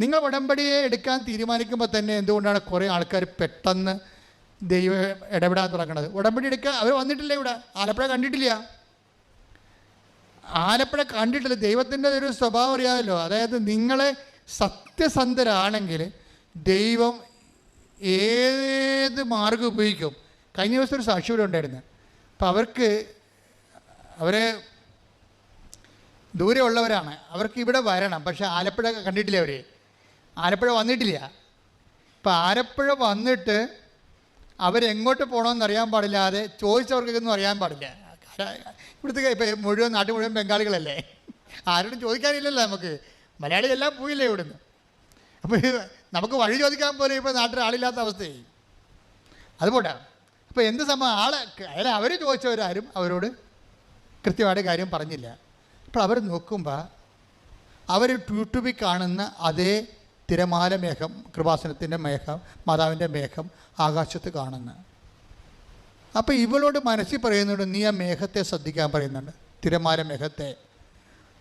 നിങ്ങൾ ഉടമ്പടിയെ എടുക്കാൻ തീരുമാനിക്കുമ്പോൾ തന്നെ എന്തുകൊണ്ടാണ് കുറേ ആൾക്കാർ പെട്ടെന്ന് ദൈവം ഇടപെടാൻ തുടങ്ങുന്നത് ഉടമ്പടി എടുക്കാൻ അവർ വന്നിട്ടില്ല ഇവിടെ? ആലപ്പുഴ കണ്ടിട്ടില്ല. ആലപ്പുഴ കണ്ടിട്ടില്ല. ദൈവത്തിന്റെ ഒരു സ്വഭാവം അറിയാമല്ലോ. അതായത് നിങ്ങളെ സത്യസന്ധരാണെങ്കിൽ ദൈവം ഏത് മാർഗം ഉപയോഗിക്കും? കഴിഞ്ഞ ദിവസം ഒരു സാക്ഷി ഇവിടെ ഉണ്ടായിരുന്നു. അപ്പം അവർക്ക് അവരെ ദൂരെ ഉള്ളവരാണ് അവർക്ക് ഇവിടെ വരണം. പക്ഷേ ആലപ്പുഴ കണ്ടിട്ടില്ല അവർ ആലപ്പുഴ വന്നിട്ടില്ല. ഇപ്പം ആലപ്പുഴ വന്നിട്ട് അവരെങ്ങോട്ട് പോകണമെന്ന് അറിയാൻ പാടില്ലാതെ ചോദിച്ചവർക്കൊന്നും അറിയാൻ പാടില്ല. ഇവിടുത്തെ ഇപ്പം മുഴുവൻ നാട്ടിൽ മുഴുവൻ ബംഗാളികളല്ലേ? ആരോടും ചോദിക്കാനില്ലല്ലോ നമുക്ക്. മലയാളി എല്ലാം പോയില്ലേ ഇവിടുന്ന്. അപ്പോൾ നമുക്ക് വഴി ചോദിക്കാൻ പോലും ഇപ്പോൾ നാട്ടിൽ ആളില്ലാത്ത അവസ്ഥയായി. അതുപോട്ടെ അപ്പോൾ എന്ത് സംഭവം? ആളെ അയാൾ അവർ ചോദിച്ചവരാരും അവരോട് കൃത്യമായിട്ട് കാര്യം പറഞ്ഞില്ല. അപ്പോൾ അവർ നോക്കുമ്പോൾ അവർ യൂട്യൂബിൽ കാണുന്ന അതേ തിരമാല മേഘം കൃപാസനത്തിന്റെ മേഘം മാതാവിന്റെ മേഘം ആകാശത്ത് കാണുന്നു. അപ്പോൾ ഇവളോട് മനസ്സിൽ പറയുന്നുണ്ട് നീ ആ മേഘത്തെ ശ്രദ്ധിക്കാൻ പറയുന്നുണ്ട്. തിരമാല മേഘത്തെ.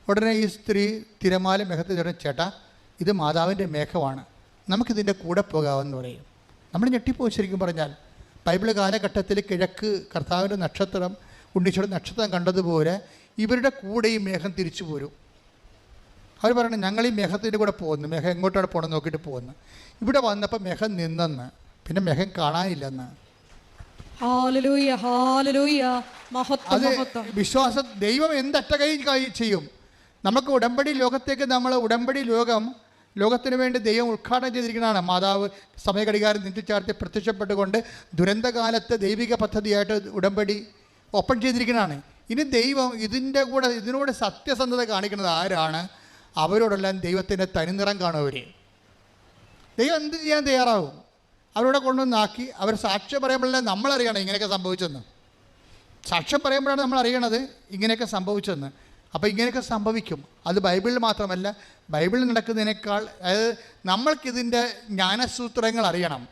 ഉടനെ ഈ സ്ത്രീ തിരമാല മേഘത്തെ ഉടനെ ചേട്ടാ ഇത് മാതാവിന്റെ മേഘമാണ്. നമുക്കിതിന്റെ കൂടെ പോകാമെന്ന് പറയും. നമ്മൾ ഞെട്ടിപ്പോയി ശരിക്കും പറഞ്ഞാൽ. ബൈബിൾ കാലഘട്ടത്തിൽ കിഴക്ക് കർത്താവിന്റെ നക്ഷത്രം ഉണ്ണിച്ചോട് നക്ഷത്രം കണ്ടതുപോലെ ഇവരുടെ കൂടെ ഈ മേഘം തിരിച്ചു പോരും. അവർ പറയണം ഞങ്ങൾ ഈ മേഘത്തിന്റെ കൂടെ പോകുന്നു. മേഘം എങ്ങോട്ടാണ് പോകണം നോക്കിയിട്ട് പോകുന്നു. ഇവിടെ വന്നപ്പോൾ മേഘം നിന്നെന്ന്. പിന്നെ മേഘം കാണാനില്ലെന്ന്. അത് വിശ്വാസം ദൈവം എന്തറ്റ കൈ കൈ ചെയ്യും. നമുക്ക് ഉടമ്പടി ലോകത്തേക്ക് നമ്മൾ ഉടമ്പടി ലോകം ലോകത്തിന് വേണ്ടി ദൈവം ഉദ്ഘാടനം ചെയ്തിരിക്കുന്നതാണ്. മാതാവ് സമയഘടികാരം നെറ്റിച്ചാർത്തി പ്രത്യക്ഷപ്പെട്ടുകൊണ്ട് ദുരന്തകാലത്ത് ദൈവിക പദ്ധതിയായിട്ട് ഉടമ്പടി ഓപ്പൺ ചെയ്തിരിക്കുന്നതാണ്. ഇനി ദൈവം ഇതിന്റെ കൂടെ ഇതിനോട് സത്യസന്ധത കാണിക്കുന്നത് ആരാണ്? അവരോടെല്ലാം ദൈവത്തിന്റെ തനിനിറം കാണും അവർ ദൈവം എന്ത് ചെയ്യാൻ തയ്യാറാവും? അവരോടെ കൊണ്ടുവന്നാക്കി അവർ സാക്ഷ്യം പറയുമ്പോഴല്ലേ നമ്മളറിയണം ഇങ്ങനെയൊക്കെ സംഭവിച്ചെന്ന്. സാക്ഷ്യം പറയുമ്പോഴാണ് നമ്മൾ അറിയണത് ഇങ്ങനെയൊക്കെ സംഭവിച്ചെന്ന്. അപ്പോൾ ഇങ്ങനെയൊക്കെ സംഭവിക്കും. അത് ബൈബിളിൽ മാത്രമല്ല ബൈബിളിൽ നടക്കുന്നതിനേക്കാൾ അതായത് നമ്മൾക്കിതിന്റെ ജ്ഞാനസൂത്രങ്ങൾ അറിയണം.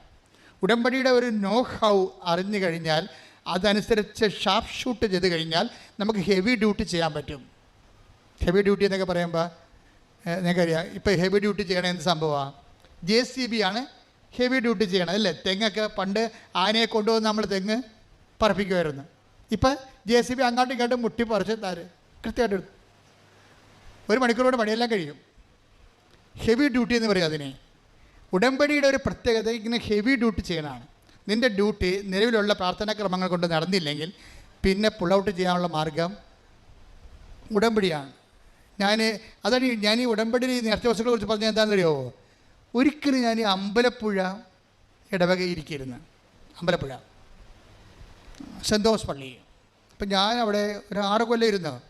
ഉടമ്പടിയുടെ ഒരു നോ ഹൗ അറിഞ്ഞു കഴിഞ്ഞാൽ അതനുസരിച്ച് ഷാർപ്പ് ഷൂട്ട് ചെയ്ത് കഴിഞ്ഞാൽ നമുക്ക് ഹെവി ഡ്യൂട്ടി ചെയ്യാൻ പറ്റും. ഹെവി ഡ്യൂട്ടി എന്നൊക്കെ പറയുമ്പോൾ നിങ്ങൾക്കറിയാം ഇപ്പോൾ ഹെവി ഡ്യൂട്ടി ചെയ്യണ എന്ത് സംഭവമാണ് ജെ സി ബി ആണ് ഹെവി ഡ്യൂട്ടി ചെയ്യണം അല്ലേ? തെങ്ങൊക്കെ പണ്ട് ആനയെ കൊണ്ടുവന്ന് നമ്മൾ തെങ്ങ് പറപ്പിക്കുമായിരുന്നു ഇപ്പം ജെ സി ബി അങ്ങോട്ടും ഇങ്ങോട്ടും മുട്ടി പറിച്ച് താര്. കൃത്യമായിട്ട് എടുത്തു. ഒരു മണിക്കൂറോട് പണിയെല്ലാം കഴിയും. ഹെവി ഡ്യൂട്ടി എന്ന് പറയും അതിനെ. ഉടമ്പടിയുടെ ഒരു പ്രത്യേകത ഇങ്ങനെ ഹെവി ഡ്യൂട്ടി ചെയ്യണതാണ്. നിന്റെ ഡ്യൂട്ടി നിലവിലുള്ള പ്രാർത്ഥനാ ക്രമങ്ങൾ കൊണ്ട് നടന്നില്ലെങ്കിൽ പിന്നെ പുൾ ഔട്ട് ചെയ്യാനുള്ള മാർഗം ഉടമ്പടിയാണ്. ഞാൻ അതാണ് ഞാൻ ഈ ഉടമ്പടി നേർച്ച വസ്തുക്കളെ കുറിച്ച് പറഞ്ഞാൽ എന്താണെന്നറിയോ? ഒരിക്കലും ഞാൻ ഈ അമ്പലപ്പുഴ ഇടവകയിരിക്കരുന്ന് അമ്പലപ്പുഴ. സെന്റ് തോമസ് പള്ളി. അപ്പം ഞാൻ അവിടെ ഒരു ആറ് കൊല്ലം ഇരുന്നു.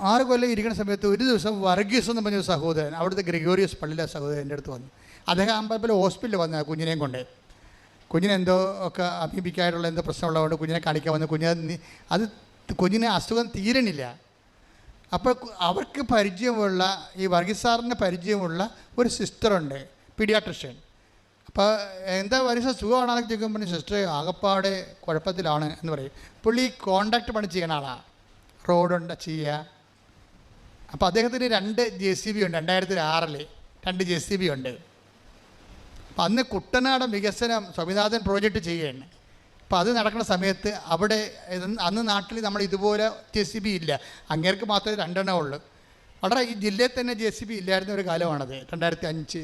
ആറ് കൊല്ലം ഇരിക്കുന്ന സമയത്ത് ഒരു ദിവസം വർഗീസ് എന്ന് പറഞ്ഞ സഹോദരൻ അവിടുത്തെ ഗ്രിഗോറിയസ് പള്ളിയിലെ സഹോദരൻ എന്റെ അടുത്ത് വന്നു. അദ്ദേഹം അമ്പലപ്പുഴ ഹോസ്പിറ്റലിൽ വന്ന കുഞ്ഞിനെയും കൊണ്ട്. കുഞ്ഞിനെന്തോ ഒക്കെ അമീബിക്കായിട്ടുള്ള എന്തോ പ്രശ്നമുള്ളതുകൊണ്ട് കുഞ്ഞിനെ കാണിക്കാൻ വന്നു. കുഞ്ഞിനെ അത് കുഞ്ഞിന് അസുഖം തീരണില്ല. അപ്പോൾ അവർക്ക് പരിചയമുള്ള ഈ വർഗീസ് സാറിന് പരിചയമുള്ള ഒരു സിസ്റ്ററുണ്ട് പീഡിയാട്രിഷ്യൻ. അപ്പോൾ എന്താ വർഗീസ് സുഖമാണെന്ന് ചോദിക്കുമ്പോൾ സിസ്റ്റർ ആകപ്പാടെ കുഴപ്പത്തിലാണ് എന്ന് പറയും. പുള്ളി കോണ്ടാക്ട് പണി ചെയ്യണ ആളാണ് റോഡുണ്ട് ചെയ്യുക അപ്പോൾ അദ്ദേഹത്തിന് രണ്ട് ജെ സി ബി ഉണ്ട് രണ്ടായിരത്തി ആറിൽ രണ്ട് ജെ സി ബി ഉണ്ട്. അപ്പം അന്ന് കുട്ടനാട് വികസനം സ്വാമിനാഥൻ പ്രോജക്റ്റ് ചെയ്യുകയാണ്. അപ്പോൾ അത് നടക്കുന്ന സമയത്ത് അവിടെ അന്ന് നാട്ടിൽ നമ്മൾ ഇതുപോലെ ജെ സി ബി ഇല്ല. അങ്ങേർക്ക് മാത്രമേ രണ്ടെണ്ണം ഉള്ളൂ. വളരെ ഈ ജില്ലയിൽ തന്നെ ജെ സി ബി ഇല്ലായിരുന്ന ഒരു കാലമാണത് രണ്ടായിരത്തി അഞ്ച്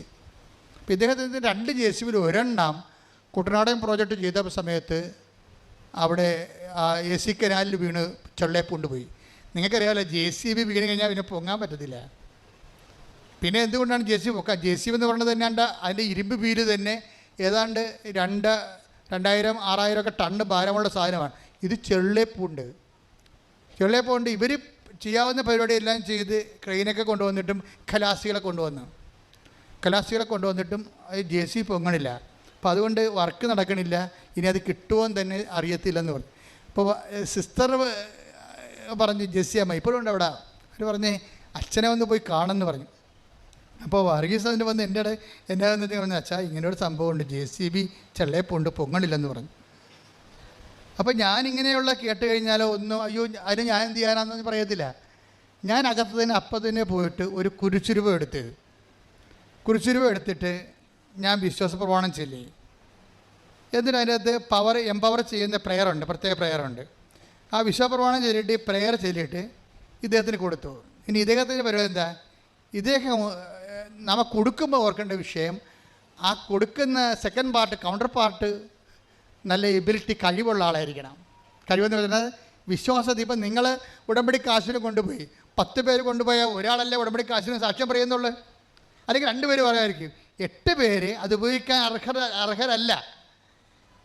അപ്പോൾ ഇദ്ദേഹത്തിന് രണ്ട് ജെ സി ബിയിൽ ഒരെണ്ണം കുട്ടനാടൻ പ്രോജക്റ്റ് ചെയ്ത സമയത്ത് അവിടെ എ സി കനാലിൽ വീണ് ചൊള്ളയെ കൊണ്ടുപോയി. നിങ്ങൾക്കറിയാമല്ലോ ജെ സി ബി വീണ് കഴിഞ്ഞാൽ പിന്നെ പൊങ്ങാൻ പറ്റത്തില്ല. പിന്നെ എന്തുകൊണ്ടാണ് ജെ സി പൊക്കാൻ? ജെ സി എന്ന് പറയുന്നത് തന്നെ അതിന്റെ ഇരുമ്പ് വീര് തന്നെ ഏതാണ്ട് രണ്ട് രണ്ടായിരം ആറായിരം ഒക്കെ ടണ്ണ് ഭാരമുള്ള സാധനമാണ്. ഇത് ചെള്ളിപ്പൂണ്ട്. ചെള്ളിപ്പൂണ്ട് ഇവർ ചെയ്യാവുന്ന പരിപാടിയെല്ലാം ചെയ്ത് ക്രെയിനൊക്കെ കൊണ്ടുവന്നിട്ടും കലാസികളെ കൊണ്ടുവന്നു. കലാസികളെ കൊണ്ടുവന്നിട്ടും അത് ജെ സി പൊങ്ങണില്ല. അപ്പോൾ അതുകൊണ്ട് വർക്ക് നടക്കണില്ല. ഇനി അത് കിട്ടുമോ എന്ന് തന്നെ അറിയത്തില്ലെന്ന് പറഞ്ഞു. അപ്പോൾ സിസ്റ്റർ പറഞ്ഞ് ജെസ്സി അമ്മ ഇപ്പോഴും ഉണ്ട് അവിടെ. അവർ പറഞ്ഞ് അച്ഛനെ ഒന്ന് പോയി കാണുമെന്ന് പറഞ്ഞു. അപ്പോൾ വർഗീസ് അതിന് വന്ന് എന്റെ ഇടയിൽ എന്റെ എന്ന് പറഞ്ഞു അച്ഛാ ഇങ്ങനെ ഒരു സംഭവമുണ്ട്. ജെ സി ബി ചെള്ളയപ്പുണ്ട് പൊങ്ങണില്ലെന്ന് പറഞ്ഞു. അപ്പോൾ ഞാനിങ്ങനെയുള്ള കേട്ട് കഴിഞ്ഞാലോ ഒന്നും അയ്യോ അതിന് ഞാൻ എന്ത് ചെയ്യാനാണെന്ന് പറയത്തില്ല. ഞാൻ അകത്ത് തന്നെ അപ്പം തന്നെ പോയിട്ട് ഒരു കുരിശുരുവ എടുത്ത് കുരിശുരുവ എടുത്തിട്ട് ഞാൻ വിശ്വാസ പ്രമാണം ചൊല്ലി. എന്നിട്ട് അതിനകത്ത് പവർ എംപവർ ചെയ്യുന്ന ഉണ്ട് പ്രത്യേക ഉണ്ട്. ആ വിശ്വപ്രമാണം ചൊല്ലിയിട്ട് പ്രെയർ ചൊല്ലിയിട്ട് ഇദ്ദേഹത്തിന് കൊടുത്തു. ഇനി ഇദ്ദേഹത്തിന്റെ പരിപാടി എന്താ? ഇദ്ദേഹം നമ്മ കൊടുക്കുമ്പോൾ ഓർക്കേണ്ട വിഷയം ആ കൊടുക്കുന്ന സെക്കൻഡ് പാർട്ട് കൗണ്ടർ പാർട്ട് നല്ല എബിലിറ്റി കഴിവുള്ള ആളായിരിക്കണം. കഴിവെന്ന് പറയുന്നത് വിശ്വാസത്തിൽ ഇപ്പം നിങ്ങൾ ഉടമ്പടി കാശിന് കൊണ്ടുപോയി. പത്ത് പേര് കൊണ്ടുപോയ ഒരാളല്ലേ ഉടമ്പടി കാശിന് സാക്ഷ്യം പറയുന്നുള്ളൂ? അല്ലെങ്കിൽ രണ്ട് പേര് പറയായിരിക്കും എട്ട് പേര് അത് ഉപയോഗിക്കാൻ അർഹർ അർഹരല്ല.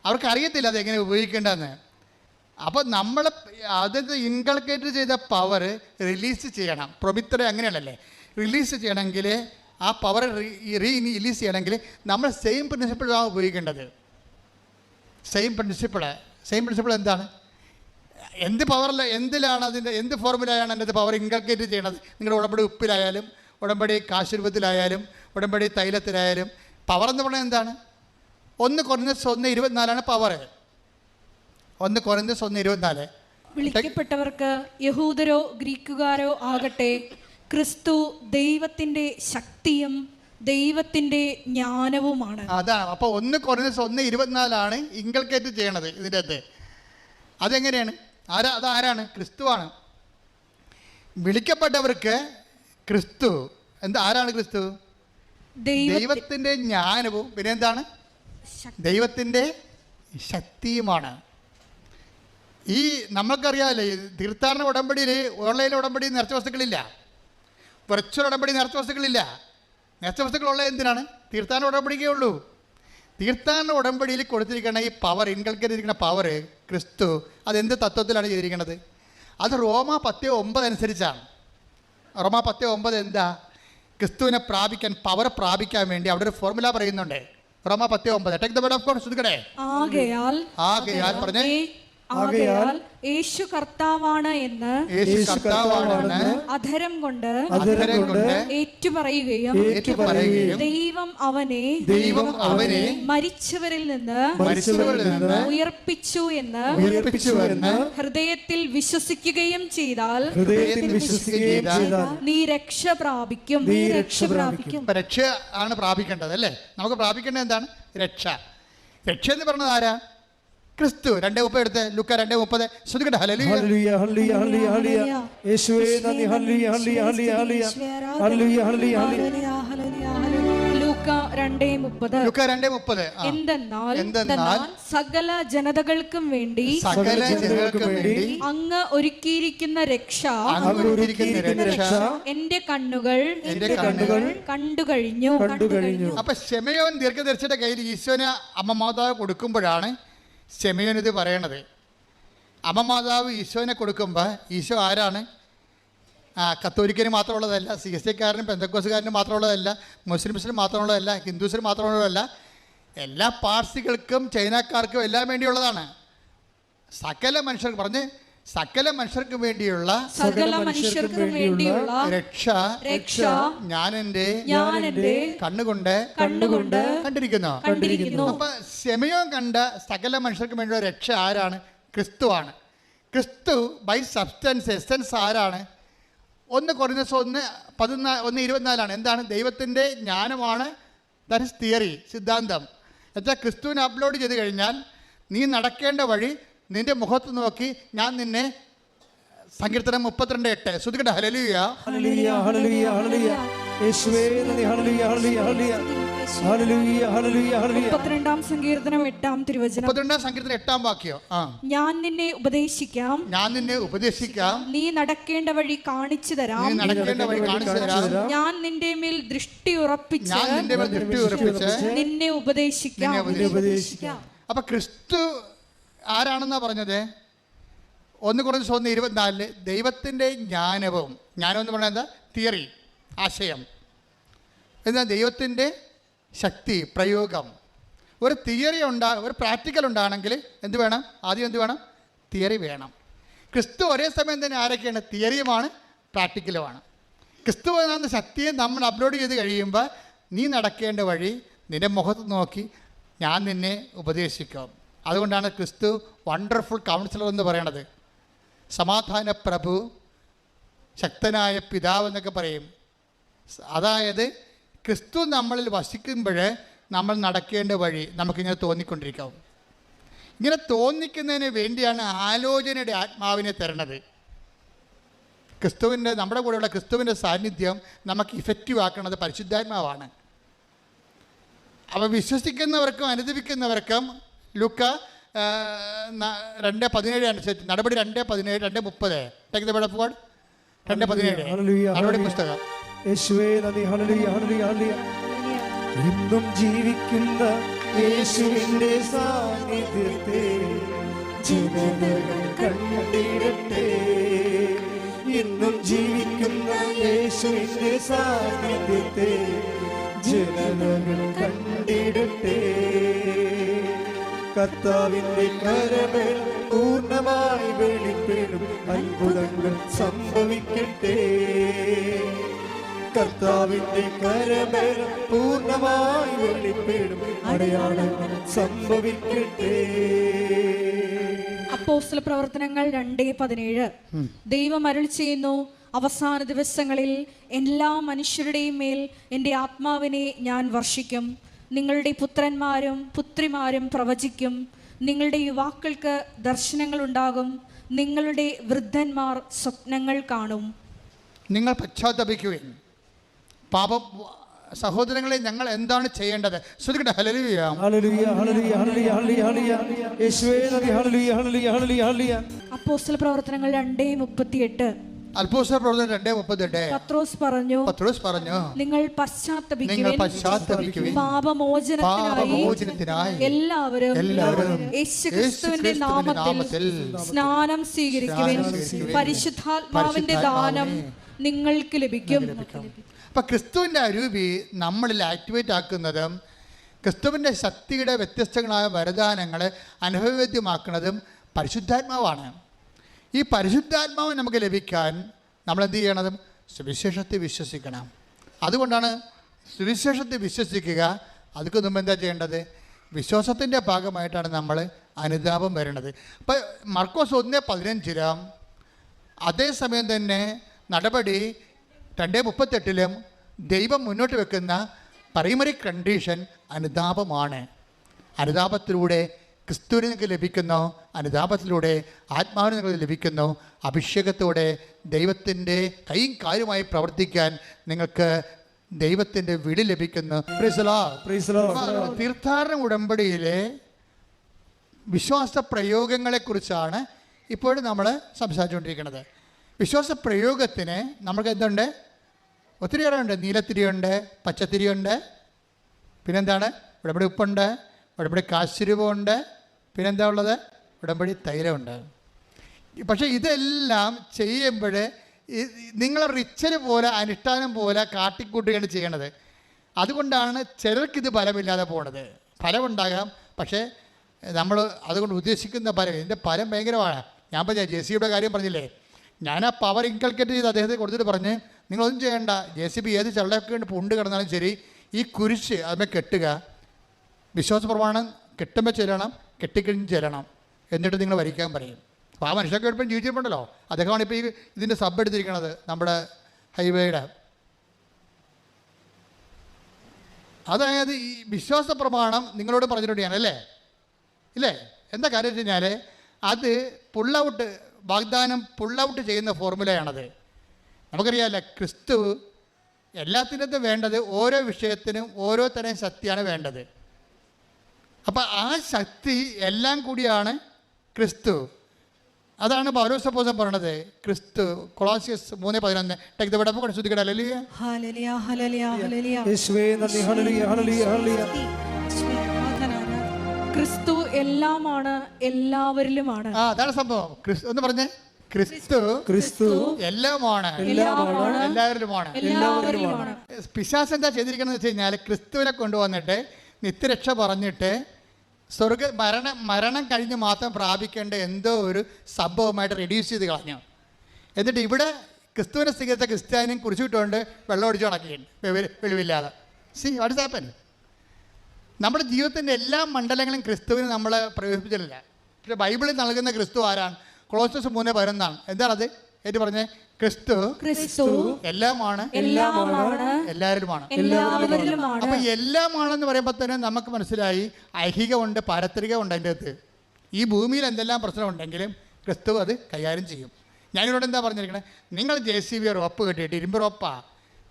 അവർക്കറിയത്തില്ല അതെങ്ങനെ ഉപയോഗിക്കേണ്ടതെന്ന്. അപ്പോൾ നമ്മൾ അതിന് ഇൻകൾക്കേറ്റ് ചെയ്ത പവർ റിലീസ് ചെയ്യണം. പ്രൊമിത്ര അങ്ങനെയാണല്ലേ? റിലീസ് ചെയ്യണമെങ്കിൽ ആ പവർ റീ റിലീസ് ചെയ്യണമെങ്കിൽ നമ്മൾ സെയിം പ്രിൻസിപ്പിളാണ് ഉപയോഗിക്കേണ്ടത്. സെയിം പ്രിൻസിപ്പിൾ സെയിം പ്രിൻസിപ്പിൾ എന്താണ്? എന്ത് പവറിൽ എന്തിലാണ് അതിന്റെ എന്ത് ഫോർമുലയാണ് അതിന്റെ പവർ ഇൻകൾക്കേറ്റ് ചെയ്യണത്? നിങ്ങളുടെ ഉടമ്പടി ഉപ്പിലായാലും ഉടമ്പടി കാശുരൂപത്തിലായാലും ഉടമ്പടി തൈലത്തിലായാലും പവർ എന്ന് പറഞ്ഞാൽ എന്താണ്? ഒന്ന് കുറഞ്ഞ ഒന്ന് ഇരുപത്തിനാലാണ് പവർ ഒന്ന് കുറഞ്ഞ ഒന്ന് ഇരുപത്തിനാല്. വിളിക്കപ്പെട്ടവർക്ക് യഹൂദരോ ഗ്രീക്കുകാരോ ആകട്ടെ ക്രിസ്തു ദൈവത്തിന്റെ ശക്തിയും ദൈവത്തിന്റെ ജ്ഞാനവുമാണ്. അതാണ് അപ്പോൾ ഒന്ന് കുറഞ്ഞ ഒന്ന് ഇരുപത്തിനാലാണ് ഇൻകൾക്കേറ്റ് ചെയ്യണത് ഇതിന്റെ അകത്ത്. അതെങ്ങനെയാണ്? ആരാ അത് ആരാണ് ക്രിസ്തുവാണ്. വിളിക്കപ്പെട്ടവർക്ക് ക്രിസ്തു. എന്താ ആരാണ് ക്രിസ്തു? ദൈവത്തിന്റെ ദൈവത്തിന്റെ ജ്ഞാനവും പിന്നെ എന്താണ്? ദൈവത്തിന്റെ ശക്തിയുമാണ്. ഈ നമ്മൾക്കറിയാമല്ലേ ഈ തീർത്ഥാടന ഉടമ്പടിയിൽ ഓൺലൈൻ ഉടമ്പടി നിറച്ച വസ്തുക്കളില്ല. വെർച്വൽ ഉടമ്പടി നേർച്ച വസ്തുക്കളില്ല. നേർച്ച വസ്തുക്കളുള്ള എന്തിനാണ്? തീർത്ഥാന ഉടമ്പടിക്കേ ഉള്ളൂ. തീർത്ഥാന ഉടമ്പടിയിൽ കൊടുത്തിരിക്കുന്ന ഈ പവർ ഇൻകൾക്കരിക്കുന്ന പവർ ക്രിസ്തു അതെന്ത് തത്വത്തിലാണ് ചെയ്തിരിക്കുന്നത്? അത് റോമ പത്ത് ഒമ്പത് അനുസരിച്ചാണ്. റോമ പത്ത് ഒമ്പത് എന്താ? ക്രിസ്തുവിനെ പ്രാപിക്കാൻ പവർ പ്രാപിക്കാൻ വേണ്ടി അവിടെ ഒരു ഫോർമുല പറയുന്നുണ്ട്. റോമ പത്ത് ഒമ്പത്. ടേക്ക് ദ ഓഫ് ഗോഡ് ശ്രദ്ധിക്കണേ. ആകയാൽ ആകയാൽ പറഞ്ഞേ ആകയാൽ യേശു കർത്താവാണ് എന്ന് അധരം കൊണ്ട് അധരം കൊണ്ട് ഏറ്റുപറയുകയും ദൈവം അവനെ ദൈവം അവനെ മരിച്ചവരിൽ നിന്ന് മരിച്ചവരിൽ നിന്ന് ഉയർപ്പിച്ചു എന്ന് ഉയർപ്പിച്ചുവെന്ന് ഹൃദയത്തിൽ വിശ്വസിക്കുകയും ചെയ്താൽ ഹൃദയത്തിൽ വിശ്വസിക്കുകയും ചെയ്താൽ നീ രക്ഷ പ്രാപിക്കും. നീ രക്ഷ പ്രാപിക്കും. രക്ഷ ആണ് പ്രാപിക്കേണ്ടത് അല്ലേ? നമുക്ക് പ്രാപിക്കേണ്ടത് എന്താണ്? രക്ഷ. രക്ഷ എന്ന് പറഞ്ഞത് ആരാ? ക്രിസ്തു. രണ്ടേ മുപ്പത് എടുത്ത്. ലുക്ക രണ്ടേ മുപ്പത്. ശ്രദ്ധിക്കട്ടെ. ഹല്ലേലൂയ. ഹല്ലേലൂയ ഹല്ലേലൂയ ഹല്ലേലൂയ യേശുവേ നന്ദി ഹല്ലേലൂയ. എന്തെന്നാൽ എന്തെന്നാൽ സകല ജനതകൾക്കും വേണ്ടി സകല ജനതകൾക്കും വേണ്ടി അങ്ങ് ഒരുക്കിയിരിക്കുന്ന രക്ഷ അങ്ങ് ഒരുക്കിയിരിക്കുന്ന രക്ഷ എന്റെ കണ്ണുകൾ എന്റെ കണ്ണുകൾ കണ്ടു കഴിഞ്ഞു. കണ്ടു കഴിഞ്ഞു. അപ്പൊ ക്ഷമയോൻ ദീർഘദർശിയുടെ കയ്യിൽ ഈശോനെ അമ്മ മാതാവ് കൊടുക്കുമ്പോഴാണ് ശമയോൻ ഇത് പറയണത് അമ്മമാതാവ് ഈശോനെ കൊടുക്കുമ്പോൾ ഈശോ ആരാണ്? ആ കത്തോലിക്കന് മാത്രമുള്ളതല്ല സി എസ് ഐക്കാരനും പെന്തക്കോസുകാരനും മാത്രമുള്ളതല്ല മുസ്ലിംസിന് മാത്രമുള്ളതല്ല ഹിന്ദുസിന് മാത്രമുള്ളതല്ല എല്ലാ പാർസികൾക്കും ചൈനക്കാർക്കും എല്ലാം വേണ്ടിയുള്ളതാണ്. സകല മനുഷ്യർക്ക് പറഞ്ഞ് സകല മനുഷ്യർക്ക് വേണ്ടിയുള്ള സകല മനുഷ്യർക്കും വേണ്ടിയുള്ള രക്ഷ രക്ഷ ഞാൻ എന്റെ ഞാൻ എന്റെ കണ്ണുകൊണ്ട് കണ്ണുകൊണ്ട് കണ്ടിരിക്കുന്നു. കണ്ടിരിക്കുന്നു. അപ്പൊ സെമയോ കണ്ട സകല മനുഷ്യർക്ക് വേണ്ടിയുള്ള രക്ഷ ആരാണ്? ക്രിസ്തുവാണ് ക്രിസ്തു ബൈ സബ്സ്റ്റൻസ് എസൻസ് ആരാണ്? ഒന്ന് കുറഞ്ഞ ഒന്ന് പതിനാ ഒന്ന് ഇരുപത്തിനാലാണ്. എന്താണ്? ദൈവത്തിന്റെ ജ്ഞാനമാണ്. ദാറ്റ് ഇസ് തിയറി സിദ്ധാന്തം. എന്നുവെച്ചാൽ ക്രിസ്തുവിനെ അപ്ലോഡ് ചെയ്ത് കഴിഞ്ഞാൽ നീ നടക്കേണ്ട വഴി നിന്റെ മുഖത്ത് നോക്കി ഞാൻ നിന്നെ സങ്കീർത്തനം മുപ്പത്തിരണ്ട് എട്ട്. ശ്രുതിക്കട്ടെ ഹലലിയ ഹല്ലേലൂയ ഹല്ലേലൂയ ഹല്ലേലൂയ. യേശുവേ നന്ദി. ഹല്ലേലൂയ ഹല്ലേലൂയ ഹല്ലേലൂയ. ഹല്ലേലൂയ ഹല്ലേലൂയ ഹല്ലേലൂയ. മുപ്പത്തിരണ്ടാം സങ്കീർത്തനം എട്ടാം തിരുവചനം. മുപ്പത്തിരണ്ടാം സങ്കീർത്തനം എട്ടാം വാക്യം. ആ. ഞാൻ നിന്നെ ഉപദേശിക്കാം. ഞാൻ നിന്നെ ഉപദേശിക്കാം. നീ നടക്കേണ്ട വഴി കാണിച്ചു നീ തരാം. നടക്കേണ്ട വഴി കാണിച്ചു തരാം. ഞാൻ നിന്റെ മേൽ ദൃഷ്ടി ഉറപ്പിച്ച് ഞാൻ നിന്റെ മേൽ ദൃഷ്ടി ഉറപ്പിച്ച് നിന്നെ ഉപദേശിക്കാം. നിന്നെ ഉപദേശിക്കാം. അപ്പൊ ക്രിസ്തു ആരാണെന്നാ പറഞ്ഞത്? ഒന്ന് കുറച്ച് ഒന്ന് ഇരുപത്തിനാലിൽ ദൈവത്തിന്റെ ജ്ഞാനവും ജ്ഞാനം എന്ന് പറഞ്ഞാൽ എന്താ? തിയറി ആശയം. എന്താ ദൈവത്തിന്റെ ശക്തി പ്രയോഗം. ഒരു തിയറി ഉണ്ടാ ഒരു പ്രാക്ടിക്കൽ ഉണ്ടാണെങ്കിൽ എന്ത് വേണം? ആദ്യം എന്ത് വേണം? തിയറി വേണം. ക്രിസ്തു ഒരേ സമയം തന്നെ ആരൊക്കെയാണ്? തിയറിയുമാണ് പ്രാക്ടിക്കലുമാണ്. ക്രിസ്തു എന്ന ശക്തിയെ നമ്മൾ അപ്ലോഡ് ചെയ്ത് കഴിയുമ്പോൾ നീ നടക്കേണ്ട വഴി നിന്റെ മുഖത്ത് നോക്കി ഞാൻ നിന്നെ ഉപദേശിക്കും. അതുകൊണ്ടാണ് ക്രിസ്തു വണ്ടർഫുൾ കൗൺസിലർ എന്ന് പറയണത്. സമാധാന പ്രഭു ശക്തനായ പിതാവ് എന്നൊക്കെ പറയും. അതായത് ക്രിസ്തു നമ്മളിൽ വസിക്കുമ്പോൾ നമ്മൾ നടക്കേണ്ട വഴി നമുക്കിങ്ങനെ തോന്നിക്കൊണ്ടിരിക്കാവും ഇങ്ങനെ തോന്നിക്കുന്നതിന് വേണ്ടിയാണ് ആലോചനയുടെ ആത്മാവിനെ തരണത്. ക്രിസ്തുവിന്റെ നമ്മുടെ കൂടെയുള്ള ക്രിസ്തുവിന്റെ സാന്നിധ്യം നമുക്ക് ഇഫക്റ്റീവ് ആക്കുന്നത് പരിശുദ്ധാത്മാവാണ്. അപ്പോൾ വിശ്വസിക്കുന്നവർക്കും അനുദപിക്കുന്നവർക്കും ലുക്ക രണ്ട് പതിനേഴ് അനുസരിച്ച് നടപടി രണ്ട് പതിനേഴ് രണ്ട് മുപ്പത്. ടേക്ക് ദ ഓഫ് ഗോഡ് രണ്ട് പതിനേഴ്. നടപടി. പുസ്തകം. ഇന്നും ജീവിക്കുന്ന യേശുവിന്റെ സാന്നിധ്യത്തെ ജനതകൾ കണ്ടിടട്ടെ. ഇന്നും ജീവിക്കുന്ന യേശുവിന്റെ സാന്നിധ്യത്തെ ജനതകൾ കണ്ടിടട്ടെ. കർത്താവിന്റെ കരമേൽ പൂർണമായി വെളിപ്പെടും. അത്ഭുതങ്ങൾ സംഭവിക്കട്ടെ. കർത്താവിന്റെ കരമേൽ പൂർണമായി വെളിപ്പെടും. അടയാളങ്ങൾ സംഭവിക്കട്ടെ. അപ്പോസ്തല പ്രവർത്തനങ്ങൾ രണ്ടേ പതിനേഴ്. ദൈവം അരുൾ ചെയ്യുന്നു അവസാന ദിവസങ്ങളിൽ എല്ലാ മനുഷ്യരുടെയും മേൽ എന്റെ ആത്മാവിനെ ഞാൻ വർഷിക്കും. നിങ്ങളുടെ പുത്രന്മാരും പുത്രിമാരും പ്രവചിക്കും. നിങ്ങളുടെ യുവാക്കൾക്ക് ദർശനങ്ങൾ ഉണ്ടാകും. നിങ്ങളുടെ വൃദ്ധന്മാർ സ്വപ്നങ്ങൾ കാണും. നിങ്ങൾ പശ്ചാത്തപിക്കുകയും പാപം സഹോദരങ്ങളെ ഞങ്ങൾ എന്താണ് ചെയ്യേണ്ടത്? ശ്രദ്ധിക്കട്ടെ ഹലലുയ ഹല്ലേലൂയ ഹല്ലേലൂയ ഹല്ലേലൂയ ഹല്ലേലൂയ ഹല്ലേലൂയ. യേശുവേ നന്ദി ഹല്ലേലൂയ ഹല്ലേലൂയ ഹല്ലേലൂയ. ഹല്ലേലൂയ അപ്പോസ്തല പ്രവർത്തനങ്ങൾ രണ്ടേ മുപ്പത്തിയെട്ട്. അത്ഭുത പ്രവർത്തനം രണ്ടേ മുപ്പത്തെട്ട്. പത്രോസ് പറഞ്ഞു പത്രോസ് പറഞ്ഞു നിങ്ങൾ നിങ്ങൾ പശ്ചാത്തപിക്കുവിൻ പാപമോചനത്തിനായി എല്ലാവരും എല്ലാവരും യേശുക്രിസ്തുവിന്റെ നാമത്തിൽ നാമത്തിൽ സ്നാനം സ്വീകരിക്കുവിൻ പരിശുദ്ധാത്മാവിന്റെ ദാനം നിങ്ങൾക്ക് ലഭിക്കും. അപ്പൊ ക്രിസ്തുവിന്റെ അരൂപി നമ്മളിൽ ആക്ടിവേറ്റ് ആക്കുന്നതും ക്രിസ്തുവിന്റെ ശക്തിയുടെ വ്യത്യസ്തങ്ങളായ വരദാനങ്ങളെ അനുഭവവേദ്യമാക്കുന്നതും പരിശുദ്ധാത്മാവാണ്. ഈ പരിശുദ്ധാത്മാവ് നമുക്ക് ലഭിക്കാൻ നമ്മൾ എന്ത് ചെയ്യണം? സുവിശേഷത്തെ വിശ്വസിക്കണം. അതുകൊണ്ടാണ് സുവിശേഷത്തെ വിശ്വസിക്കുക. അതുക്ക് മുമ്പ് എന്താ ചെയ്യേണ്ടത്? വിശ്വാസത്തിന്റെ ഭാഗമായിട്ടാണ് നമ്മൾ അനുതാപം വരണത് അപ്പം മർക്കോസ് ഒന്ന് പതിനഞ്ചിലും അതേസമയം തന്നെ നടപടി രണ്ട് മുപ്പത്തെട്ടിലും ദൈവം മുന്നോട്ട് വെക്കുന്ന പ്രൈമറി കണ്ടീഷൻ അനുതാപമാണ്. അനുതാപത്തിലൂടെ ക്രിസ്തുവിന് നിങ്ങൾക്ക് ലഭിക്കുന്നു അനുതാപത്തിലൂടെ ആത്മാവിന് നിങ്ങൾക്ക് ലഭിക്കുന്നു അഭിഷേകത്തോടെ ദൈവത്തിന്റെ കൈയും കാര്യമായി പ്രവർത്തിക്കാൻ നിങ്ങൾക്ക് ദൈവത്തിന്റെ വിളി ലഭിക്കുന്നു. തീർത്ഥാടന ഉടമ്പടിയിലെ വിശ്വാസ പ്രയോഗങ്ങളെക്കുറിച്ചാണ് ഇപ്പോഴും നമ്മൾ സംസാരിച്ചുകൊണ്ടിരിക്കുന്നത്. വിശ്വാസ പ്രയോഗത്തിന് നമുക്ക് എന്തുണ്ട്? ഒത്തിരിയേറെ ഉണ്ട് നീലത്തിരിയുണ്ട് പച്ചത്തിരിയുണ്ട്. പിന്നെന്താണ്? ഉടമ്പടി ഉപ്പുണ്ട് ഉടമ്പടി കാശുരൂപമുണ്ട് പിന്നെന്താ ഉള്ളത്? ഉടമ്പടി തൈലമുണ്ട്. പക്ഷേ ഇതെല്ലാം ചെയ്യുമ്പോൾ നിങ്ങളെ റിച്ചര് പോലെ അനുഷ്ഠാനം പോലെ കാട്ടിക്കൂട്ടുകയാണ് ചെയ്യണത്. അതുകൊണ്ടാണ് ചിലർക്കിത് ഫലമില്ലാതെ പോണത്. ഫലമുണ്ടാകാം പക്ഷേ നമ്മൾ അതുകൊണ്ട് ഉദ്ദേശിക്കുന്ന ഫലം ഇതിന്റെ ഫലം ഭയങ്കരമാണ്. ഞാൻ പറഞ്ഞ ജെ സിയുടെ കാര്യം പറഞ്ഞില്ലേ? ഞാൻ ആ പവർ ഇൻകൾക്കേറ്റ് ചെയ്ത് അദ്ദേഹത്തെ കൊടുത്തിട്ട് പറഞ്ഞ് നിങ്ങളൊന്നും ചെയ്യേണ്ട. ജെ സി ബി ഏത് ചള്ളയൊക്കെ കൊണ്ട് പുണ്ട് കിടന്നാലും ശരി ഈ കുരിശ് അതിനെ കെട്ടുക. വിശ്വാസ പ്രമാണം കെട്ടുമ്പോൾ ചെല്ലണം. കെട്ടിക്കഴിഞ്ഞ് ചെല്ലണം എന്നിട്ട് നിങ്ങൾ വരയ്ക്കാൻ പറയും. അപ്പോൾ ആ മനുഷ്യൻ കേട്ടപ്പോൾ ജീവിച്ചിട്ടുണ്ടല്ലോ. അദ്ദേഹമാണ് ഇപ്പോൾ ഈ ഇതിന്റെ സബ് എടുത്തിരിക്കുന്നത് നമ്മുടെ ഹൈവേയുടെ. അതായത് ഈ വിശ്വാസ പ്രമാണം നിങ്ങളോട് പറഞ്ഞിട്ടുണ്ട് ഞാൻ അല്ലേ ഇല്ലേ? എന്താ കാര്യം വെച്ച് കഴിഞ്ഞാൽ അത് പുൾ ഔട്ട് വാഗ്ദാനം പുൾ ഔട്ട് ചെയ്യുന്ന ഫോർമുലയാണത്. നമുക്കറിയാമല്ലേ ക്രിസ്തു എല്ലാത്തിനകത്തും വേണ്ടത് ഓരോ വിഷയത്തിനും ഓരോ തരം ശക്തിയാണ് വേണ്ടത്. അപ്പം ആ ശക്തി എല്ലാം കൂടിയാണ് ക്രിസ്തു. അതാണ് പൗരോസപ്പോസം പറയണത് ക്രിസ്തു കൊളോസിയസ് മൂന്ന് പതിനൊന്ന്. ടേക്ക് ദ കൊണ്ട് ശ്രദ്ധിക്കട്ടെ. അല്ലേ ഹല്ലേലൂയ, ഹല്ലേലൂയ, ഹല്ലേലൂയ. യേശുവേ നന്ദി. ഹല്ലേലൂയ ഹല്ലേലൂയ ഹല്ലേലൂയ. ക്രിസ്തു എല്ലാമാണ് എല്ലാവരിലുമാണ്. ആ അതാണ് സംഭവം. ക്രിസ്തു എന്ന് പറഞ്ഞേ. ക്രിസ്തു ക്രിസ്തു എല്ലാമാണ്. എല്ലാമാണ്. എല്ലാവരിലുമാണ്. എല്ലാവരിലുമാണ്. പിശാസ് എന്താ ചെയ്തിരിക്കണമെന്ന് വെച്ച് കഴിഞ്ഞാൽ ക്രിസ്തുവിനെ കൊണ്ടുവന്നിട്ട് നിത്യരക്ഷ പറഞ്ഞിട്ട് സ്വർഗ മരണം മരണം കഴിഞ്ഞ് മാത്രം പ്രാപിക്കേണ്ട എന്തോ ഒരു സംഭവമായിട്ട് റെഡ്യൂസ് ചെയ്ത് കളഞ്ഞു. എന്നിട്ട് ഇവിടെ ക്രിസ്തുവിനെ സ്വീകരിച്ച ക്രിസ്ത്യാനിയും വെള്ളം ഒടിച്ച് കണക്കിയുണ്ട് വെളിവില്ലാതെ. സി ഹാപ്പൻ നമ്മുടെ ജീവിതത്തിന്റെ എല്ലാ മണ്ഡലങ്ങളും ക്രിസ്തുവിന് നമ്മൾ പ്രവേശിപ്പിച്ചിട്ടില്ല. പക്ഷേ ബൈബിളിൽ നൽകുന്ന ക്രിസ്തു ആരാണ്? ക്ലോസസ് മൂന്ന് പതിനൊന്നാണ്. എന്താണത് ഏറ്റു പറഞ്ഞേ? ക്രിസ്തു. ക്രിസ്തു. എല്ലാമാണ്. എല്ലാമാണ്. എല്ലാവരിലുമാണ്. എല്ലാവരിലുമാണ്. അപ്പൊ എല്ലാമാണെന്ന് പറയുമ്പോൾ തന്നെ നമുക്ക് മനസ്സിലായി ഐഹികമുണ്ട് പാരത്രികമുണ്ട് അതിന്റെ അകത്ത്. ഈ ഭൂമിയിൽ എന്തെല്ലാം പ്രശ്നമുണ്ടെങ്കിലും ക്രിസ്തു അത് കൈകാര്യം ചെയ്യും. ഞാനിവിടെ എന്താ പറഞ്ഞിരിക്കണേ? നിങ്ങൾ ജെ സി ബി റോപ്പ് കെട്ടിയിട്ട് ഇരുമ്പ് റോപ്പാ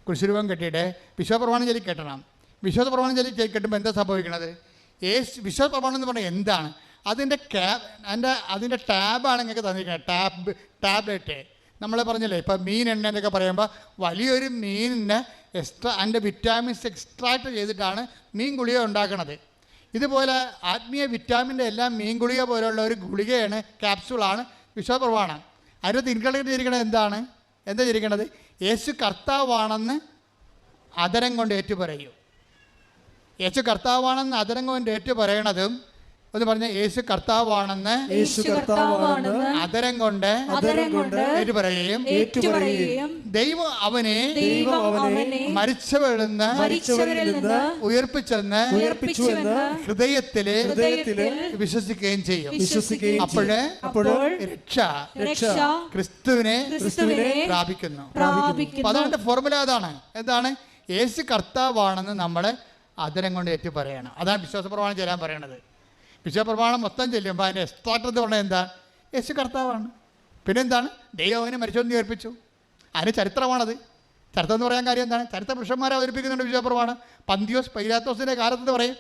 കുരിശുരൂപം കെട്ടിയിട്ട് വിശ്വപ്രമാണം ചൊല്ലി കെട്ടണം. വിശ്വപ്രമാണം ചൊല്ലി കെട്ടുമ്പോൾ എന്താ സംഭവിക്കണത്? ഏസ് വിശ്വപ്രമാണം എന്ന് പറഞ്ഞാൽ എന്താണ്? അതിന്റെ ക്യാബ് അതിന്റെ അതിന്റെ ടാബാണ് നിങ്ങൾക്ക് തന്നിരിക്കുന്നത് ടാബ് ടാബ്ലറ്റ്. നമ്മൾ പറഞ്ഞില്ലേ ഇപ്പം മീൻ എണ്ണ എന്നൊക്കെ പറയുമ്പോൾ വലിയൊരു മീനിന് എക്സ്ട്രാ അതിന്റെ വിറ്റാമിൻസ് എക്സ്ട്രാക്ട് ചെയ്തിട്ടാണ് മീൻ ഗുളിക ഉണ്ടാക്കുന്നത് ഇതുപോലെ ആത്മീയ വിറ്റാമിന്റെ എല്ലാം മീൻ ഗുളിക പോലെയുള്ള ഒരു ഗുളികയാണ് ക്യാപ്സൂളാണ് വിശ്വപ്രമാണം. അതിനകത്ത് ഇൻക്ലൂഡ് ചെയ്തിരിക്കുന്നത് എന്താണ്? എന്താ ചെയ്തിരിക്കുന്നത് യേശു കർത്താവാണെന്ന് അതരം കൊണ്ട് ഏറ്റുപറയൂ. യേശു കർത്താവാണെന്ന് അതരം കൊണ്ട് ഏറ്റുപറയണതും ഒന്ന് പറഞ്ഞ യേശു കർത്താവാണെന്ന് യേശു കർത്താവാണെന്ന് അതരം കൊണ്ട് അതരം കൊണ്ട് ഏറ്റുപറയുകയും ഏറ്റുപറയുകയും ദൈവം അവനെ ദൈവം അവനെ മരിച്ചവരിൽ നിന്ന് മരിച്ചവരിൽ നിന്ന് ഉയർപ്പിച്ചെന്ന് ഉയർപ്പിച്ചുവെന്ന് ഹൃദയത്തിൽ ഹൃദയത്തിൽ വിശ്വസിക്കുകയും ചെയ്യും. വിശ്വസിക്കുകയും അപ്പോഴ് അപ്പോൾ രക്ഷ രക്ഷ ക്രിസ്തുവിനെ ക്രിസ്തുവിനെ പ്രാപിക്കുന്നു. അതുകൊണ്ട് ഫോർമുല അതാണ്. എന്താണ്? യേശു കർത്താവാണെന്ന് നമ്മൾ അതരം കൊണ്ട് ഏറ്റു പറയണം അതാണ് വിശ്വാസപ്രമാണം ചെല്ലാൻ പറയണത്. വിശ്വാസപ്രമാണം മൊത്തം ചെല്ലുമ്പോൾ അതിന്റെ എക്സ്ട്രാക്ട് എന്ന് പറഞ്ഞാൽ എന്താ? യേശു കർത്താവാണ്. പിന്നെന്താണ്? ദൈവം അവനെ മരിച്ചോന്ന് ഏൽപ്പിച്ചു അതിന് ചരിത്രമാണത്. ചരിത്രം എന്ന് പറയാൻ കാര്യം എന്താണ്? ചരിത്ര പുരുഷന്മാരെ അവതരിപ്പിക്കുന്നുണ്ട് വിശ്വപ്രമാണം പന്തിയോസ് പൈലാത്തോസിന്റെ കാലത്ത് പറയും.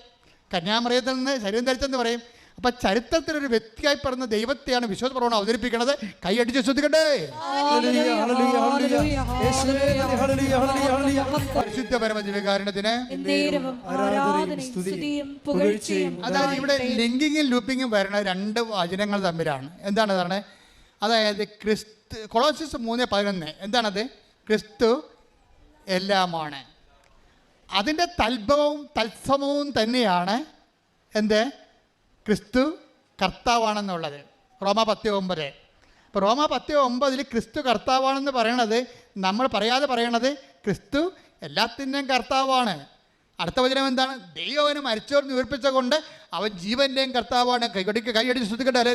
കന്യാമറിയത്തിൽ നിന്ന് ശരീരം ധരിച്ചെന്ന് പറയും. അപ്പം ചരിത്രത്തിലൊരു വ്യക്തിയായി പറഞ്ഞ ദൈവത്തെയാണ് വിശ്വാസപ്രമാണം അവതരിപ്പിക്കുന്നത് കൈയടിച്ച് ശ്രദ്ധിക്കട്ടെ ഹല്ലേലൂയ, ഹല്ലേലൂയ, ഹല്ലേലൂയ. യേശുവേ നന്ദി, ഹല്ലേലൂയ, ഹല്ലേലൂയ, ഹല്ലേലൂയ. പരിശുദ്ധ പരമജീവികാരണത്തിന് അതായത് ഇവിടെ ലിങ്കിങ്ങും ലൂപ്പിങ്ങും വരുന്ന രണ്ട് വചനങ്ങൾ തമ്മിലാണ്. എന്താണ് അതാണ്? അതായത് ക്രിസ്തു കൊളോസിസ് മൂന്ന് പതിനൊന്ന്. എന്താണത്? ക്രിസ്തു എല്ലാമാണ്. അതിന്റെ തൽഭവവും തത്സമവും തന്നെയാണ് എന്ത്? ക്രിസ്തു കർത്താവാണെന്നുള്ളത്. റോമ പത്ത് ഒമ്പത്. അപ്പോൾ റോമ പത്ത് ഒമ്പതിൽ ക്രിസ്തു കർത്താവാണെന്ന് പറയണത് നമ്മൾ പറയാതെ പറയണത് ക്രിസ്തു എല്ലാത്തിന്റെയും കർത്താവാണ്. അടുത്ത വചനം എന്താണ്? ദൈവവന് മരിച്ചവർ നിവർപ്പിച്ച കൊണ്ട് അവൻ ജീവന്റെയും കർത്താവാണ്. കൈകൊടിക്ക് കൈയടിച്ച് ശ്രദ്ധിക്കട്ടെ.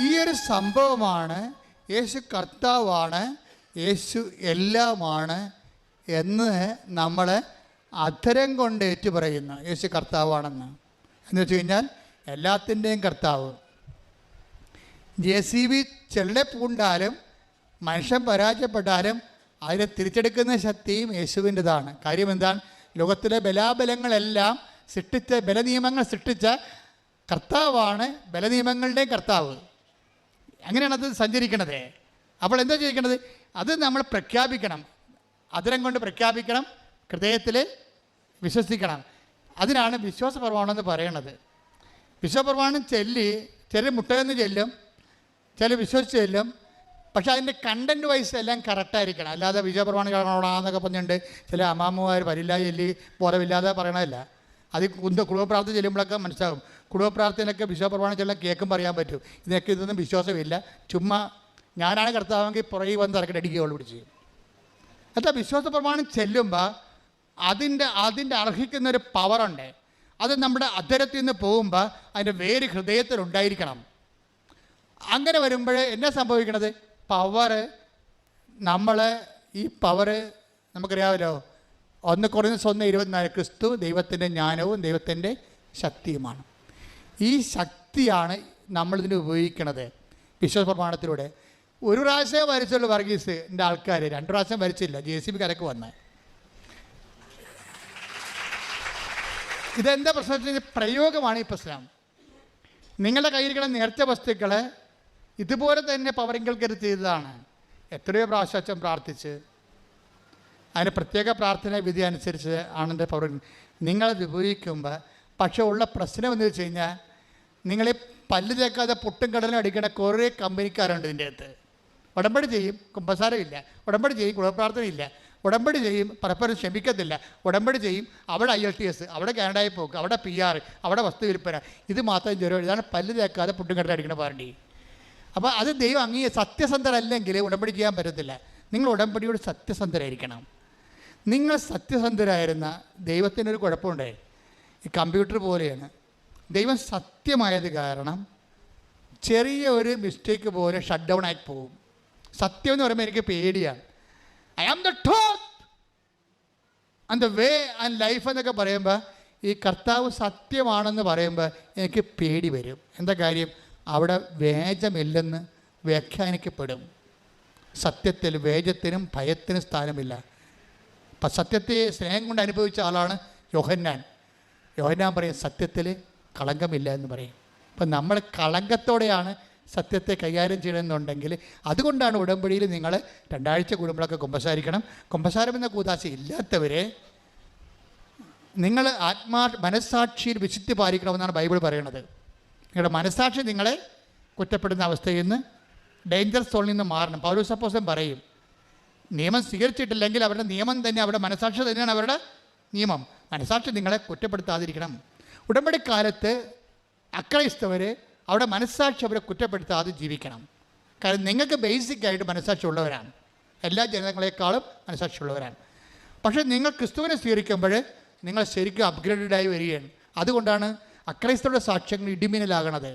ഈ ഒരു സംഭവമാണ് യേശു കർത്താവാണ് യേശു എല്ലാമാണ് എന്ന് നമ്മൾ അധരം കൊണ്ട് ഏറ്റുപറയുന്ന. യേശു കർത്താവാണെന്ന്. എന്ന് വെച്ച് കഴിഞ്ഞാൽ എല്ലാത്തിന്റെയും കർത്താവ്. ജെ സി ബി ചെള്ളെ പൂണ്ടാലും മനുഷ്യൻ പരാജയപ്പെട്ടാലും അതിനെ തിരിച്ചെടുക്കുന്ന ശക്തിയും യേശുവിന്റെതാണ്. കാര്യം എന്താണ്? ലോകത്തിലെ ബലാബലങ്ങളെല്ലാം സൃഷ്ടിച്ച ബലനിയമങ്ങൾ സൃഷ്ടിച്ച കർത്താവാണ് ബലനിയമങ്ങളുടെയും കർത്താവ്. അങ്ങനെയാണ് അത് സഞ്ചരിക്കണത്. അപ്പോൾ എന്താ ചോദിക്കണത് അത് നമ്മൾ പ്രഖ്യാപിക്കണം. അതിരം കൊണ്ട് പ്രഖ്യാപിക്കണം. ഹൃദയത്തിൽ വിശ്വസിക്കണം. അതിനാണ് വിശ്വാസപ്രമാണം എന്ന് പറയണത്. വിശ്വപ്രമാണം ചെല്ലി ചെറിയ മുട്ടയെന്ന് ചെല്ലും ചില വിശ്വസിച്ച് ചെല്ലും പക്ഷെ അതിന്റെ കണ്ടന്റ് വൈസ് എല്ലാം കറക്റ്റായിരിക്കണം അല്ലാതെ വിജയപ്രമാണം കാണണമെന്നൊക്കെ പറഞ്ഞിട്ടുണ്ട് ചില അമ്മാമ്മമാർ വരില്ല ചെല്ലി ബോധമില്ലാതെ പറയണതല്ല. അത് കുന്ത കുടുംബപ്രാർത്ഥന ചെല്ലുമ്പോഴൊക്കെ മനസ്സിലാകും കുടുംബപ്രാർത്ഥനയൊക്കെ വിശ്വപ്രമാണം ചെല്ലാൻ കേൾക്കുമ്പോൾ പറയാൻ പറ്റും. ഇതിനൊക്കെ ഇതൊന്നും വിശ്വാസമില്ല. ചുമ്മാ ഞാനാണ് കർത്താവെങ്കിൽ പുറകെ വന്ന് ഇറക്കി അടിക്കുകയുള്ളൂ പിടിച്ച്. അല്ല വിശ്വാസ പ്രമാണം ചെല്ലുമ്പോൾ അതിന്റെ അതിന്റെ അർഹിക്കുന്ന ഒരു പവറുണ്ട്. അത് നമ്മുടെ അധരത്തിൽ നിന്ന് പോകുമ്പോൾ അതിന്റെ വേര് ഹൃദയത്തിലുണ്ടായിരിക്കണം അങ്ങനെ വരുമ്പോൾ എന്നാ സംഭവിക്കണത്? പവറ് നമ്മൾ ഈ പവറ് നമുക്കറിയാമല്ലോ. ഒന്ന് കുറഞ്ഞ സ്വന്തം ഇരുപത്തിനാല് ക്രിസ്തു ദൈവത്തിന്റെ ജ്ഞാനവും ദൈവത്തിന്റെ ശക്തിയുമാണ്. ഈ ശക്തിയാണ് നമ്മളിതിന് ഉപയോഗിക്കണത് വിശ്വാസ പ്രമാണത്തിലൂടെ ഒരു പ്രാവശ്യം വരച്ചുള്ളൂ വർഗീസിന്റെ ആൾക്കാർ രണ്ട് പ്രാവശ്യം വരച്ചില്ല ജെ സി ബി കരക്ക് വന്ന്. ഇതെന്താ പ്രശ്നം വെച്ച് പ്രയോഗമാണ് ഈ പ്രശ്നം? നിങ്ങളുടെ കയ്യിലുള്ള നേർച്ച വസ്തുക്കൾ ഇതുപോലെ തന്നെ പവറിങ്കൽക്കരുത് ചെയ്തതാണ് എത്രയോ പ്രാവശ്യം പ്രാർത്ഥിച്ച്. അതിന് പ്രത്യേക പ്രാർത്ഥന വിധി അനുസരിച്ച് ആണെന്റെ പവർ നിങ്ങളത് ഉപയോഗിക്കുമ്പോൾ പക്ഷേ ഉള്ള പ്രശ്നം എന്ന് വെച്ച് കഴിഞ്ഞാൽ നിങ്ങൾ ഈ പല്ല് തേക്കാതെ പൊട്ടും കടലും അടിക്കുന്ന കുറേ കമ്പനിക്കാരുണ്ട് ഇതിന്റെ അകത്ത്. ഉടമ്പടി ചെയ്യും കുമ്പസാരമില്ല. ഉടമ്പടി ചെയ്യും കുളപ്രാർത്ഥനയില്ല ഉടമ്പടി ചെയ്യും പരസ്പരം ക്ഷമിക്കത്തില്ല. ഉടമ്പടി ചെയ്യും അവിടെ ഐ എൽ ടി എസ് അവിടെ കാനഡയിൽ പോക്ക് അവിടെ പി ആർ അവിടെ വസ്തു വിൽപ്പന. ഇത് മാത്രം ചെറിയ ഇതാണ് പല്ല് തേക്കാതെ അടിക്കണ പാർട്ടി അപ്പോൾ അത് ദൈവം അങ്ങേ സത്യസന്ധരല്ലെങ്കിൽ ഉടമ്പടി ചെയ്യാൻ പറ്റത്തില്ല. നിങ്ങൾ ഉടമ്പടിയോട് സത്യസന്ധരായിരിക്കണം. നിങ്ങൾ സത്യസന്ധരായിരുന്ന ദൈവത്തിനൊരു കുഴപ്പമുണ്ടേ. ഈ കമ്പ്യൂട്ടർ പോലെയാണ്. ദൈവം സത്യമായത് കാരണം ചെറിയ ഒരു മിസ്റ്റേക്ക് പോലെ ഷട്ട് ഡൗൺ ആയി പോകും സത്യം എന്ന് പറയുമ്പോൾ എനിക്ക് പേടിയാണ്. I am the and the way and life എന്നൊക്കെ പറയുമ്പോൾ ഈ കർത്താവ് സത്യമാണെന്ന് പറയുമ്പോൾ എനിക്ക് പേടി വരും. എന്താ കാര്യം? അവിടെ വേജമില്ലെന്ന് വ്യാഖ്യാനിക്കപ്പെടും. സത്യത്തിൽ വേജത്തിനും ഭയത്തിനും സ്ഥാനമില്ല. അപ്പം സത്യത്തെ സ്നേഹം കൊണ്ട് അനുഭവിച്ച ആളാണ് യോഹന്നാൻ. യോഹന്നാൻ പറയും സത്യത്തിൽ കളങ്കമില്ല എന്ന് പറയും. അപ്പം നമ്മൾ കളങ്കത്തോടെയാണ് സത്യത്തെ കൈകാര്യം ചെയ്യണമെന്നുണ്ടെങ്കിൽ അതുകൊണ്ടാണ് ഉടമ്പടിയിൽ നിങ്ങൾ രണ്ടാഴ്ച കൂടുമ്പോഴൊക്കെ കുമ്പസാരിക്കണം. കുമ്പസാരം എന്ന കൂതാശ ഇല്ലാത്തവരെ നിങ്ങൾ ആത്മാ മനസ്സാക്ഷിയിൽ വിശുദ്ധി പാലിക്കണമെന്നാണ് ബൈബിൾ പറയണത് നിങ്ങളുടെ മനസ്സാക്ഷി നിങ്ങളെ കുറ്റപ്പെടുന്ന അവസ്ഥയിൽ നിന്ന് ഡേഞ്ചർ സോണിൽ നിന്ന് മാറണം. പൗരസപ്പോസം പറയും നിയമം സ്വീകരിച്ചിട്ടില്ലെങ്കിൽ അവരുടെ നിയമം തന്നെ അവരുടെ മനസാക്ഷി തന്നെയാണ് അവരുടെ നിയമം. മനസാക്ഷി നിങ്ങളെ കുറ്റപ്പെടുത്താതിരിക്കണം. ഉടമ്പടി കാലത്ത് അക്രൈസ്തവർ അവിടെ മനസ്സാക്ഷി അവരെ കുറ്റപ്പെടുത്താതെ ജീവിക്കണം. കാരണം നിങ്ങൾക്ക് ബേസിക്കായിട്ട് മനസ്സാക്ഷി ഉള്ളവരാണ് എല്ലാ ജനങ്ങളെക്കാളും മനസ്സാക്ഷി ഉള്ളവരാണ് പക്ഷേ നിങ്ങൾ ക്രിസ്തുവിനെ സ്വീകരിക്കുമ്പോൾ നിങ്ങൾ ശരിക്കും അപ്ഗ്രേഡഡ് ആയി വരികയാണ്. അതുകൊണ്ടാണ് അക്രൈസ്തവരുടെ സാക്ഷ്യങ്ങൾ ഇടിമിന്നലാകണത്.